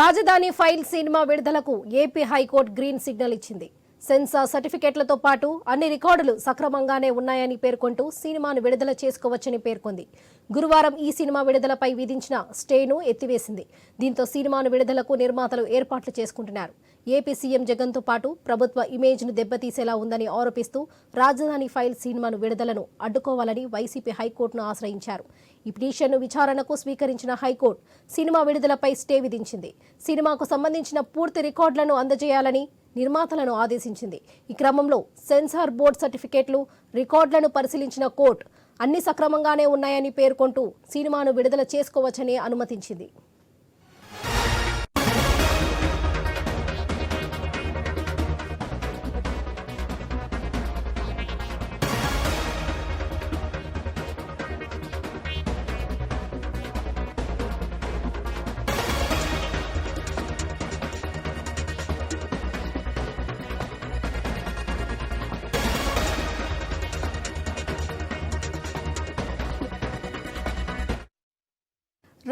రాజధాని file cinema విడుదలకు AP high court green signal ఇచ్చింది. సెన్సార్ సర్టిఫికెట్లతో పాటు అన్ని రికార్డులు సక్రమంగానే ఉన్నాయని పేర్కొంటూ సినిమాను విడుదల చేసుకోవచ్చని పేర్కొంది. గురువారం ఈ సినిమా విడుదలపై విధించిన స్టేను ఎత్తివేసింది. దీంతో సినిమాను విడుదలకు నిర్మాతలు ఏర్పాట్లు చేసుకుంటున్నారు. ఏపీ సీఎం జగన్తో పాటు ప్రభుత్వ ఇమేజ్ను దెబ్బతీసేలా ఉందని ఆరోపిస్తూ రాజధాని ఫైల్ సినిమాను విడుదలను అడ్డుకోవాలని వైసీపీ హైకోర్టును ఆశ్రయించారు. ఈ పిటిషన్ను విచారణకు స్వీకరించిన హైకోర్టు సినిమా విడుదలపై స్టే విధించింది. సినిమాకు సంబంధించిన పూర్తి రికార్డులను అందజేయాలని నిర్మాతలను ఆదేశించింది. ఈ క్రమంలో సెన్సార్ బోర్డు సర్టిఫికేట్లు రికార్డులను పరిశీలించిన కోర్టు అన్ని సక్రమంగానే ఉన్నాయని పేర్కొంటూ సినిమాను విడుదల చేసుకోవచ్చని అనుమతించింది.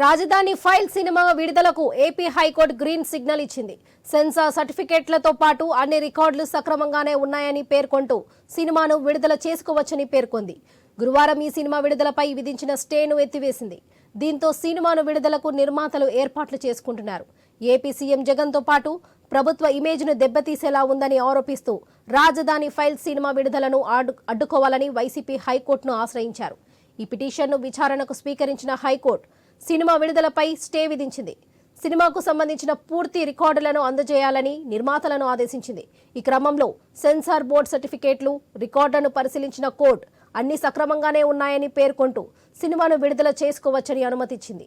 రాజధాని ఫైల్ సినిమా విడుదలకు AP high court green signal ఇచ్చింది. సెన్సార్ సర్టిఫికేట్లతో పాటు అన్ని రికార్డులు సక్రమంగానే ఉన్నాయని పేర్కొంటూ సినిమాను విడుదల చేసుకోవచ్చని పేర్కొంది. గురువారం ఈ సినిమా విడుదలపై విధించిన స్టేను ఎత్తివేసింది. దీంతో సినిమాను విడుదలకు నిర్మాతలు ఏర్పాట్లు చేసుకుంటున్నారు. ఏపీ సీఎం జగన్తో పాటు ప్రభుత్వ ఇమేజ్ను దెబ్బతీసేలా ఉందని ఆరోపిస్తూ రాజధాని ఫైల్ సినిమా విడుదలను అడ్డు- అడ్డుకోవాలని వైసీపీ హైకోర్టును ఆశ్రయించారు. ఈ పిటిషన్ను విచారణకు స్వీకరించిన హైకోర్టు సినిమా విడుదలపై స్టే విధించింది. సినిమాకు సంబంధించిన పూర్తి రికార్డులను అందజేయాలని నిర్మాతలను ఆదేశించింది. ఈ క్రమంలో సెన్సార్ బోర్డు సర్టిఫికేట్లు రికార్డులను పరిశీలించిన కోర్టు అన్ని సక్రమంగానే ఉన్నాయని పేర్కొంటూ సినిమాను విడుదల చేసుకోవచ్చని అనుమతిచ్చింది.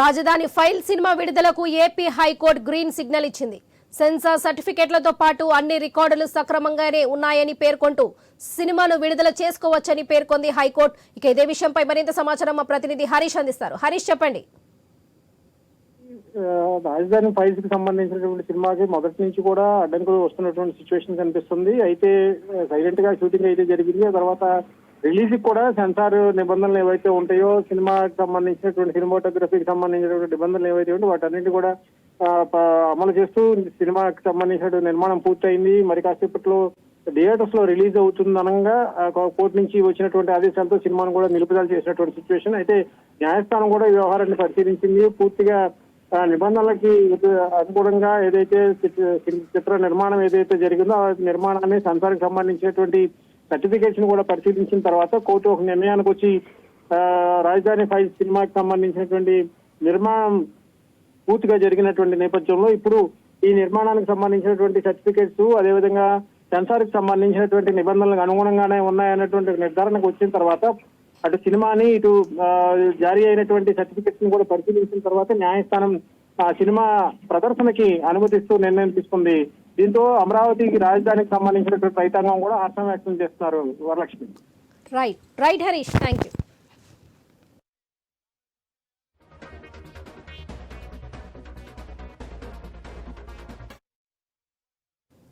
రాజధాని ఫైల్ సినిమా విడుదలకు AP high court green signal ఇచ్చింది. సెన్సార్ సర్టిఫికెట్లతో పాటు అన్ని రికార్డులు సక్రమంగానే ఉన్నాయని పేర్కొంటూ సినిమాను విడుదల చేసుకోవచ్చని పేర్కొంది హైకోర్టు. ఇక ఇదే విషయంపై మరింత సమాచారం మా ప్రతినిధి హరీష్ అందిస్తారు. హరీష్ చెప్పండి. రాజధాని ఫైల్స్కి సంబంధించినటువంటి సినిమాకి మొదటి నుంచి కూడా అడ్డంకులు వస్తున్నటువంటి సిచ్యువేషన్ కనిపిస్తుంది. అయితే సైలెంట్గా షూటింగ్ అయితే జరిగింది. ఆ తర్వాత రిలీజ్కి కూడా సెన్సార్ నిబంధనలు ఏవైతే ఉంటాయో సినిమాకి సంబంధించినటువంటి సినిమాటోగ్రఫీకి సంబంధించినటువంటి నిబంధనలు ఏవైతే ఉంటాయో వాటన్నిటి కూడా అమలు చేస్తూ సినిమాకి సంబంధించినటువంటి నిర్మాణం పూర్తయింది. మరి కాసేపట్లో థియేటర్స్లో రిలీజ్ అవుతుందనగా అనగా కోర్టు నుంచి వచ్చినటువంటి ఆదేశాలతో సినిమాను కూడా నిలుపుదల చేసినటువంటి సిచ్యువేషన్. అయితే న్యాయస్థానం కూడా ఈ వ్యవహారాన్ని పరిశీలించింది. పూర్తిగా నిబంధనలకి అనుగుణంగా ఏదైతే చిత్ర చిత్ర నిర్మాణం ఏదైతే జరిగిందో ఆ నిర్మాణాన్ని సంసారికి సంబంధించినటువంటి సర్టిఫికేషన్ని కూడా పరిశీలించిన తర్వాత కోర్టు ఒక నిర్ణయానికి వచ్చి ఆ, రాజధాని ఫైవ్ సినిమాకి సంబంధించినటువంటి నిర్మాణం పూర్తిగా జరిగినటువంటి నేపథ్యంలో ఇప్పుడు ఈ నిర్మాణానికి సంబంధించినటువంటి సర్టిఫికేట్స్ అదేవిధంగా సెన్సార్కి సంబంధించినటువంటి నిబంధనలకు అనుగుణంగానే ఉన్నాయన్నటువంటి నిర్ధారణకు వచ్చిన తర్వాత అటు సినిమాని ఇటు జారీ అయినటువంటి సర్టిఫికెట్స్ని కూడా పరిశీలించిన తర్వాత న్యాయస్థానం ఆ సినిమా ప్రదర్శనకి అనుమతిస్తూ నిర్ణయం తీసుకుంది. దీంతో అమరావతికి రాజధానికి సంబంధించినటువంటి రైతాంగం కూడా హర్షం వ్యక్తం చేస్తున్నారు Varalakshmi. Right right Harish thank you